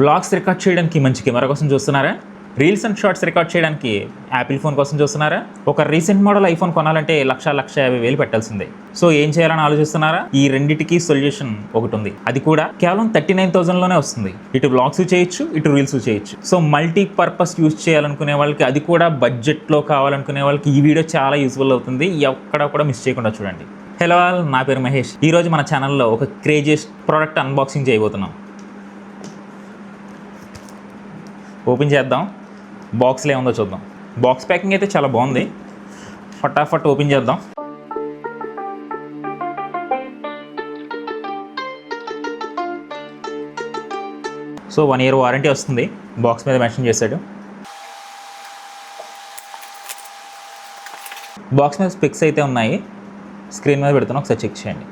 Vlogs record చేయడానికి మంచి camera కోసం చూస్తున్నారా? రీల్స్ అండ్ షార్ట్స్ రికార్డ్ చేయడానికి యాపిల్ ఫోన్ కోసం చూస్తున్నారా? ఒక రీసెంట్ మోడల్ ఐఫోన్ కొనాలంటే లక్ష లక్ష యాభై వేలు పెట్టాల్సిందే. సో ఏం చేయాలని ఆలోచిస్తున్నారా? ఈ రెండింటికి సొల్యూషన్ ఒకటి ఉంది. అది కూడా కేవలం థర్టీ నైన్ థౌసండ్లోనే వస్తుంది. ఇటు వ్లాగ్స్ చేయొచ్చు ఇటు రీల్స్ చేయొచ్చు. సో మల్టీ పర్పస్ యూజ్ చేయాలనుకునే వాళ్ళకి అది కూడా బడ్జెట్లో కావాలనుకునే వాళ్ళకి ఈ వీడియో చాలా యూస్ఫుల్ అవుతుంది. ఎక్కడ కూడా మిస్ చేయకుండా చూడండి. హలో నా పేరు మహేష్. ఈరోజు మన ఛానల్లో ఒక క్రేజియస్ట్ ప్రోడక్ట్ అన్బాక్సింగ్ చేయబోతున్నాం. ఓపెన్ చేద్దాం. బాక్స్లో ఏముందో చూద్దాం. బాక్స్ ప్యాకింగ్ అయితే చాలా బాగుంది. ఫటాఫట్ ఓపెన్ చేద్దాం. సో వన్ ఇయర్ వారంటీ వస్తుంది. బాక్స్ మీద మెన్షన్ చేశాడు. బాక్స్ మీద స్పెక్స్ అయితే ఉన్నాయి. స్క్రీన్ మీద పెడుతున్నా ఒకసారి చెక్ చేయండి.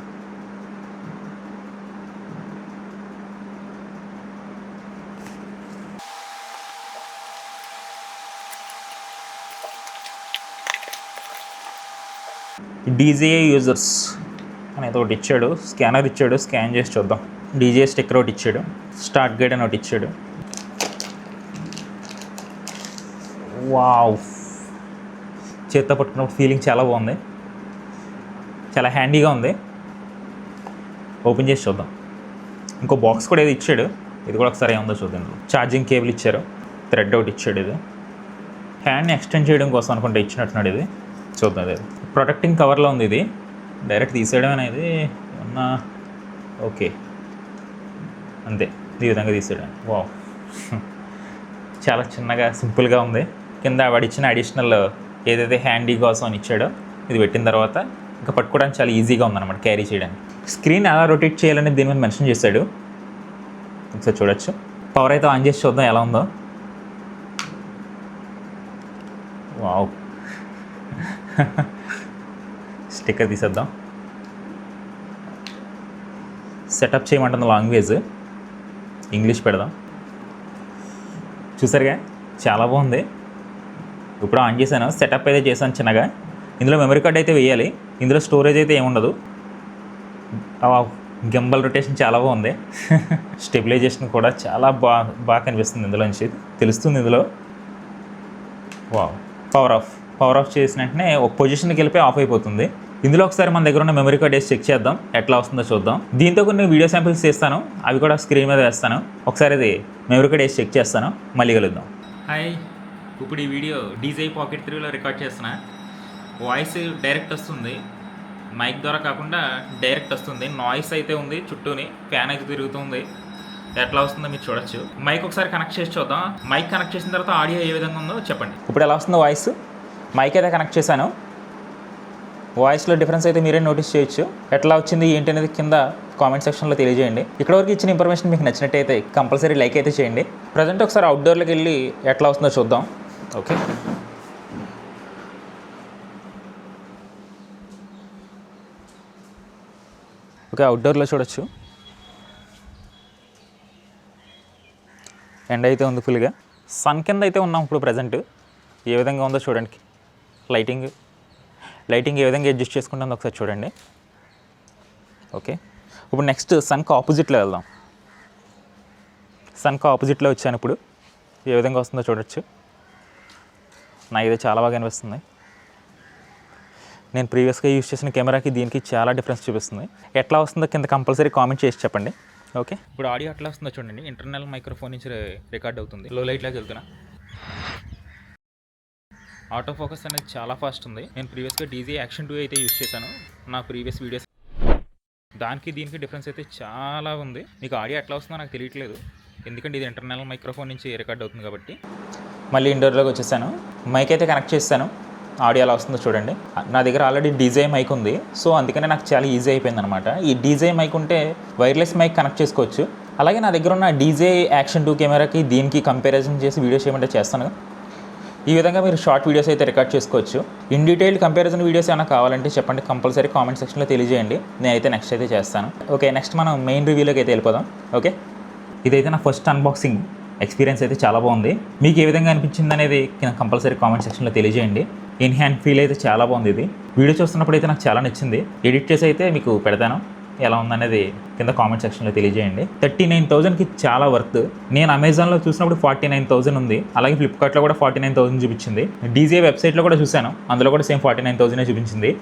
డీజేఏ యూజర్స్ అనేది ఒకటి ఇచ్చాడు. స్కానర్ ఇచ్చాడు. స్కాన్ చేసి చూద్దాం. డీజే స్టిక్కర్ ఒకటి ఇచ్చాడు. స్టార్ట్ గైడ్ అని ఒకటి ఇచ్చాడు. వావ్. చేత్తో పట్టుకున్నప్పుడు ఫీలింగ్ చాలా బాగుంది. చాలా హ్యాండీగా ఉంది. ఓపెన్ చేసి చూద్దాం. ఇంకో బాక్స్ కూడా ఏదో ఇచ్చాడు. ఇది కూడా ఒకసారి ఏముందో చూద్దాం. ఛార్జింగ్ కేబుల్ ఇచ్చారు. థ్రెడ్ ఒకటి ఇచ్చాడు ఇది. హ్యాండ్ని ఎక్స్టెండ్ చేయడం కోసం అనుకుంటే ఇచ్చినట్టున్నాడు ఇది. చూద్దాం అదే. ప్రొటెక్టింగ్ కవర్లో ఉంది ఇది. డైరెక్ట్ తీసేయడం అనేది ఉన్న ఓకే. అంతే ఈ విధంగా తీసేయడం. వావ్. చాలా చిన్నగా సింపుల్గా ఉంది. కింద వాడు ఇచ్చిన అడిషనల్ ఏదైతే హ్యాండీ కోసం అని ఇచ్చాడో ఇది పెట్టిన తర్వాత ఇంకా పట్టుకోవడానికి చాలా ఈజీగా ఉందన్నమాట క్యారీ చేయడానికి. స్క్రీన్ ఎలా రొటేట్ చేయాలని దీని మీద మెన్షన్ చేశాడు. ఒకసారి చూడొచ్చు. పవర్ అయితే ఆన్ చేసి చూద్దాం ఎలా ఉందో. వావ్ స్టిక్కర్ తీసేద్దాం. సెటప్ చేయమంటుంది లాంగ్వేజ్ ఇంగ్లీష్ పెడదాం. చూసారుగా చాలా బాగుంది. ఇప్పుడు ఆన్ చేశాను సెటప్ అయితే చేశాను చిన్నగా. ఇందులో మెమరీ కార్డ్ అయితే వేయాలి. ఇందులో స్టోరేజ్ అయితే ఏముండదు. గింబల్ రొటేషన్ చాలా బాగుంది. స్టెబిలైజేషన్ కూడా చాలా బాగా బాగా కనిపిస్తుంది ఇందులో నుంచి తెలుస్తుంది ఇందులో. Wow power off power off చేసిన వెంటనే ఒక పొజిషన్కి వెళ్ళిపోయి ఆఫ్ అయిపోతుంది. ఇందులో ఒకసారి మన దగ్గర ఉన్న మెమరీ కార్డ్ వేసి చెక్ చేద్దాం. ఎట్లా వస్తుందో చూద్దాం. దీంతో కొన్ని వీడియో శాంపిల్స్ చేస్తాను. అవి కూడా స్క్రీన్ మీద వేస్తాను. ఒకసారి అది మెమరీ కార్డ్ వేసి చెక్ చేస్తాను. మళ్ళీ కలుద్దాం. హాయ్ ఇప్పుడు ఈ వీడియో డీజే పాకెట్ త్రీలో రికార్డ్ చేస్తున్నా. వాయిస్ డైరెక్ట్ వస్తుంది. మైక్ ద్వారా కాకుండా డైరెక్ట్ వస్తుంది. నాయిస్ అయితే ఉంది చుట్టూని. ఫ్యాన్ అయితే తిరుగుతుంది. ఎట్లా వస్తుందో మీరు చూడొచ్చు. మైక్ ఒకసారి కనెక్ట్ చేసి చూద్దాం. మైక్ కనెక్ట్ చేసిన తర్వాత ఆడియో ఏ విధంగా ఉందో చెప్పండి. ఇప్పుడు ఎలా వస్తుందో వాయిస్ మైక్ అయితే కనెక్ట్ చేశాను. వాయిస్లో డిఫరెన్స్ అయితే మీరే నోటీస్ చేయొచ్చు. ఎట్లా వచ్చింది ఏంటి అనేది కింద కామెంట్ సెక్షన్లో తెలియజేయండి. ఇక్కడ వరకు ఇచ్చిన ఇన్ఫర్మేషన్ మీకు నచ్చినట్టయితే కంపల్సరీ లైక్ అయితే చేయండి. ప్రజెంట్ ఒకసారి అవుట్డోర్లోకి వెళ్ళి ఎట్లా వస్తుందో చూద్దాం. ఓకే ఓకే అవుట్డోర్లో చూడొచ్చు. ఎండ అయితే ఉంది ఫుల్గా సన్ కింద అయితే ఉన్నాం ఇప్పుడు ప్రజెంట్ ఏ విధంగా ఉందో చూడండి. లైటింగ్ లైటింగ్ ఏ విధంగా అడ్జస్ట్ చేసుకుంటుందో ఒకసారి చూడండి. ఓకే. ఇప్పుడు నెక్స్ట్ సన్కి ఆపోజిట్లో వెళ్దాం. సన్కి ఆపోజిట్లో వచ్చాను ఇప్పుడు. ఏ విధంగా వస్తుందో చూడొచ్చు. నాకు ఇది చాలా బాగా అనిపిస్తుంది. నేను ప్రీవియస్గా యూజ్ చేసిన కెమెరాకి దీనికి చాలా డిఫరెన్స్ చూపిస్తుంది. ఎట్లా వస్తుందో కింద కంపల్సరీ కామెంట్ చేసి చెప్పండి. ఓకే. ఇప్పుడు ఆడియో ఎట్లా వస్తుందో చూడండి. ఇంటర్నల్ మైక్రోఫోన్ నుంచి రికార్డ్ అవుతుంది. లో లైట్లోకి వెళ్తున్నా. ఆటో ఫోకస్ అనేది చాలా ఫాస్ట్ ఉంది. నేను ప్రీవియస్గా డీజీ యాక్షన్ టూ అయితే యూస్ చేశాను. నా ప్రీవియస్ వీడియోస్ దానికి దీనికి డిఫరెన్స్ అయితే చాలా ఉంది. మీకు ఆడియో ఎట్లా వస్తుందో నాకు తెలియట్లేదు. ఎందుకంటే ఇది ఇంటర్నల్ మైక్రోఫోన్ నుంచి రికార్డ్ అవుతుంది కాబట్టి. మళ్ళీ ఇండోర్లోకి వచ్చేసాను. మైక్ అయితే కనెక్ట్ చేశాను ఆడియో ఎలా వస్తుందో చూడండి. నా దగ్గర ఆల్రెడీ డీజే మైక్ ఉంది. సో అందుకనే నాకు చాలా ఈజీ అయిపోయింది అనమాట ఈ డీజే మైక్ ఉంటే వైర్లెస్ మైక్ కనెక్ట్ చేసుకోవచ్చు. అలాగే నా దగ్గర ఉన్న డీజే యాక్షన్ టూ కెమెరాకి దీనికి కంపారిజన్ చేసి వీడియో చేయమంటే చేస్తాను. ఈ విధంగా మీరు షార్ట్ వీడియోస్ అయితే రికార్డ్ చేసుకోవచ్చు. ఇన్ డీటెయిల్ కంపారిజన్ వీడియోస్ ఏమైనా కావాలంటే చెప్పండి. కంపల్సరీ కామెంట్ సెక్షన్లో తెలియజేయండి. నేనైతే నెక్స్ట్ అయితే చేస్తాను. ఓకే నెక్స్ట్ మనం మెయిన్ రివ్యూలోకి అయితే వెళ్ళిపోదాం. ఓకే ఇదైతే నా ఫస్ట్ అన్బాక్సింగ్ ఎక్స్పీరియన్స్ అయితే చాలా బాగుంది. మీకు ఏ విధంగా అనిపించింది అనేది కంపల్సరీ కామెంట్ సెక్షన్లో తెలియజేయండి. ఇన్ హ్యాండ్ ఫీల్ అయితే చాలా బాగుంది ఇది. వీడియో చూస్తున్నప్పుడు అయితే నాకు చాలా నచ్చింది. ఎడిట్ చేసి అయితే మీకు పెడతాను. ఎలా ఉందనేది కింద కామెంట్ సెక్షన్లో తెలియజేయండి. థర్టీ నైన్ థౌసండ్కి చాలా వర్త్ నేను అమెజాన్లో చూసినప్పుడు ఫార్టీ నైన్ థౌసండ్ ఉంది. అలాగే ఫ్లిప్కార్ట్లో కూడా ఫార్టీ నైన్ థౌసండ్ చూపించింది డీజే వెబ్సైట్లో కూడా చూశాను. అందులో కూడా సేమ్ ఫార్టీ నైన్ థౌసండ్ చూపించింది.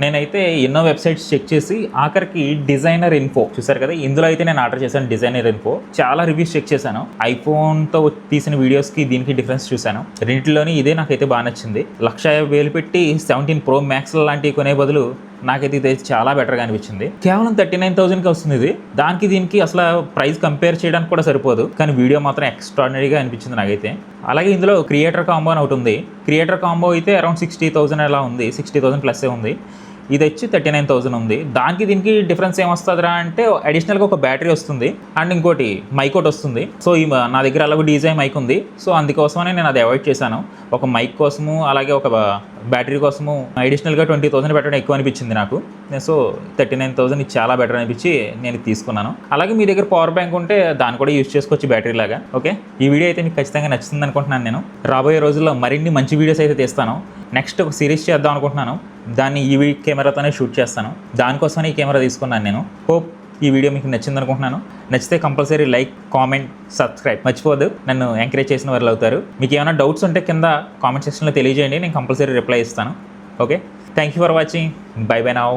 నేనైతే ఎన్నో వెబ్సైట్స్ చెక్ చేసి ఆఖరికి డిజైనర్ ఇన్ఫో చూసారు కదా? ఇందులో అయితే నేను ఆర్డర్ చేశాను డిజైనర్ ఇన్ఫో చాలా రివ్యూస్ చెక్ చేశాను. ఐఫోన్తో తీసిన వీడియోస్కి దీనికి డిఫరెన్స్ చూశాను. రెండింటిలోని ఇదే నాకైతే బాగా నచ్చింది. లక్ష యాభై వేలు పెట్టి సెవెంటీన్ ప్రో మ్యాక్స్ లాంటివి కొనే బదులు నాకైతే ఇది చాలా బెటర్గా అనిపించింది. కేవలం థర్టీ నైన్ థౌసండ్కి వస్తుంది ఇది. దానికి దీనికి అసలు ప్రైస్ కంపేర్ చేయడానికి కూడా సరిపోదు. కానీ వీడియో మాత్రం ఎక్స్ట్రాడినరీగా అనిపించింది నాకైతే. అలాగే ఇందులో క్రియేటర్ కాంబో అని ఒకటి ఉంది. క్రియేటర్ కాంబో అయితే అరౌండ్ సిక్స్టీ థౌసండ్ అలా ఉంది. సిక్స్టీ థౌసండ్ ప్లస్ ఉంది. ఇది వచ్చి థర్టీ నైన్ థౌసండ్ ఉంది. దానికి దీనికి డిఫరెన్స్ ఏమొస్తుందిరా అంటే అడిషనల్గా ఒక బ్యాటరీ వస్తుంది. అండ్ ఇంకోటి మైక్ ఒకటి వస్తుంది. సో ఈ నా దగ్గర అలాగే డీజే మైక్ ఉంది. సో అందుకోసమనే నేను అది అవాయిడ్ చేశాను. ఒక మైక్ కోసము అలాగే ఒక బ్యాటరీ కోసము అడిషనల్గా ట్వంటీ థౌసండ్ పెట్టడం ఎక్కువ అనిపించింది నాకు. సో థర్టీ నైన్ థౌసండ్ చాలా బెటర్ అనిపించి నేను తీసుకున్నాను. అలాగే మీ దగ్గర పవర్ బ్యాంక్ ఉంటే దాన్ని కూడా యూజ్ చేసుకోవచ్చు బ్యాటరీ లాగా. ఓకే ఈ వీడియో అయితే మీకు ఖచ్చితంగా నచ్చుతుంది అనుకుంటున్నాను నేను. రాబోయే రోజుల్లో మరిన్ని మంచి వీడియోస్ అయితే తీస్తాను. నెక్స్ట్ ఒక సిరీస్ చేద్దాం అనుకుంటున్నాను. దాన్ని ఈవీ కెమెరాతోనే షూట్ చేస్తాను. దానికోసమే ఈ కెమెరా తీసుకున్నాను నేను. హోప్ ఈ వీడియో మీకు నచ్చింది అనుకుంటున్నాను నచ్చితే కంపల్సరీ లైక్ కామెంట్ సబ్స్క్రైబ్. మర్చిపోదు నన్ను ఎంకరేజ్ చేసిన వాళ్ళు అవుతారు. మీకు ఏమైనా డౌట్స్ ఉంటే కింద కామెంట్ సెక్షన్లో తెలియజేయండి నేను కంపల్సరీ రిప్లై ఇస్తాను. Okay? Thank you for watching bye bye now